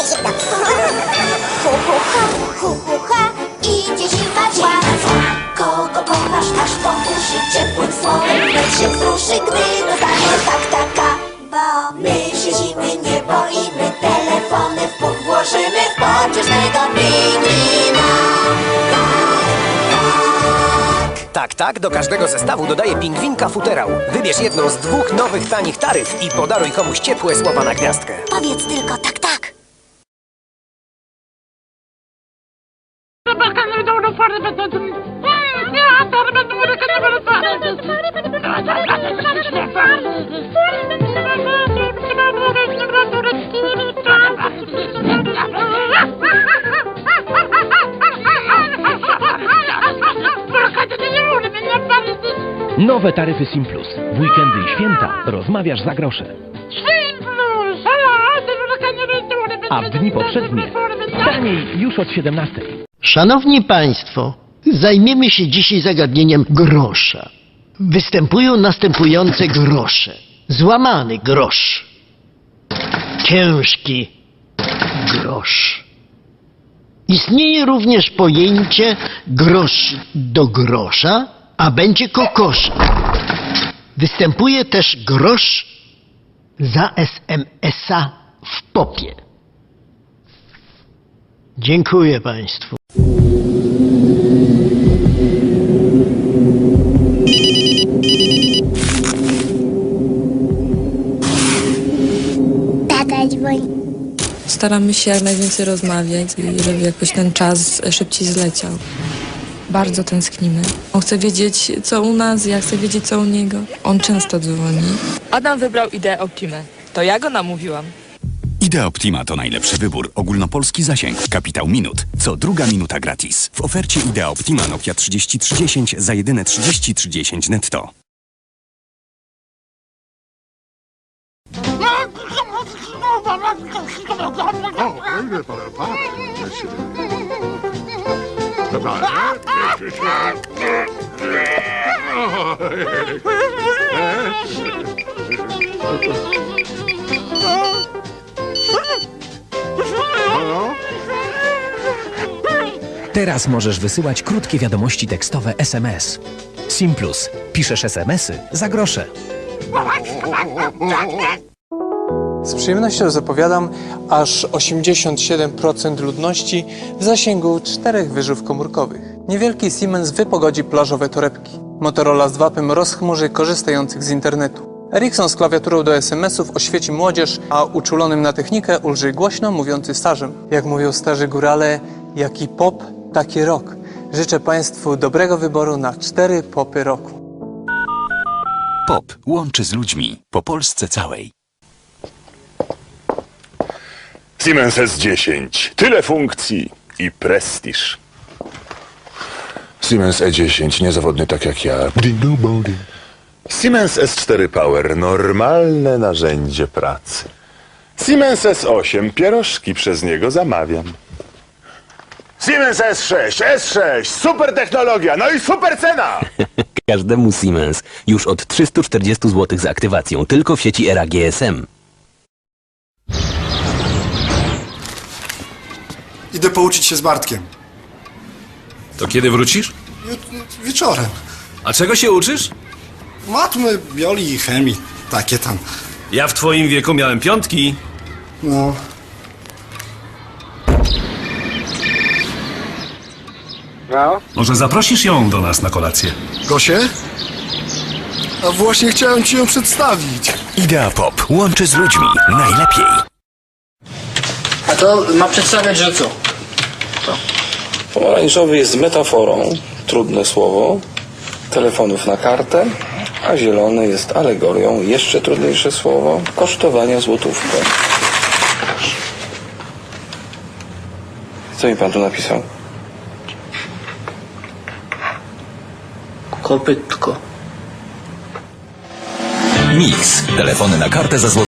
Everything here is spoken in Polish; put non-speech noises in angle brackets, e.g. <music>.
ale zimno. <laughs> Hu, hu, ha, hu, hu, ha, idzie zima zła. Kogo kochasz, aż po uszy ciepłym słowem Lecz się wzruszy, gdy dostanie tak, taka Bo my się zimy nie boimy Telefony w puch włożymy w pociesznego pingwina Tak, tak, do każdego zestawu dodaję pingwinka futerał. Wybierz jedną z dwóch nowych tanich taryf i podaruj komuś ciepłe słowa na gwiazdkę. Powiedz tylko tak, tak Nowe taryfy Simplus. W weekendy i święta rozmawiasz za grosze. A w dni powszednie taniej już od 17. Szanowni Państwo, zajmiemy się dzisiaj zagadnieniem grosza. Występują następujące grosze. Złamany grosz. Ciężki grosz. Istnieje również pojęcie grosz do grosza, a będzie kokosza. Występuje też grosz za SMS-a w popie. Dziękuję Państwu. Staramy się jak najwięcej rozmawiać i żeby jakoś ten czas szybciej zleciał. Bardzo tęsknimy. On chce wiedzieć, co u nas, ja chcę wiedzieć, co u niego. On często dzwoni. Adam wybrał ideę Optimę. To ja go namówiłam. Idea Optima to najlepszy wybór. Ogólnopolski zasięg. Kapitał minut. Co druga minuta gratis. W ofercie Idea Optima Nokia 3310 za jedyne 3310 netto. Teraz możesz wysyłać krótkie wiadomości tekstowe SMS. Simplus. Piszesz SMS-y za grosze. Z przyjemnością zapowiadam, aż 87% ludności w zasięgu czterech wyżów komórkowych. Niewielki Siemens wypogodzi plażowe torebki. Motorola z wapem rozchmurzy korzystających z internetu. Ericsson z klawiaturą do SMS-ów oświeci młodzież, a uczulonym na technikę ulży głośno mówiący starzem. Jak mówią starzy górale, jaki pop, taki rok. Życzę Państwu dobrego wyboru na cztery popy roku. POP łączy z ludźmi po Polsce całej. Siemens S10. Tyle funkcji i prestiż. Siemens E10, niezawodny tak jak ja. Siemens S4 Power, normalne narzędzie pracy. Siemens S8, pierożki przez niego zamawiam. Siemens S6, S6, super technologia, no i super cena! <laughs> Każdemu Siemens już od 340 zł z aktywacją tylko w sieci ERA GSM. Idę pouczyć się z Bartkiem. To kiedy wrócisz? Jut- wieczorem. A czego się uczysz? Matmy, bioli i chemii. Takie tam. Ja w twoim wieku miałem piątki. No. Może zaprosisz ją do nas na kolację? Gosie? A właśnie chciałem ci ją przedstawić. Idea Pop łączy z ludźmi najlepiej. A to ma przedstawiać, że co? Pomarańczowy jest metaforą, trudne słowo, telefonów na kartę, a zielony jest alegorią, jeszcze trudniejsze słowo, kosztowania złotówkę. Co mi pan tu napisał? Kopytko. Mix. Telefony na kartę za zł.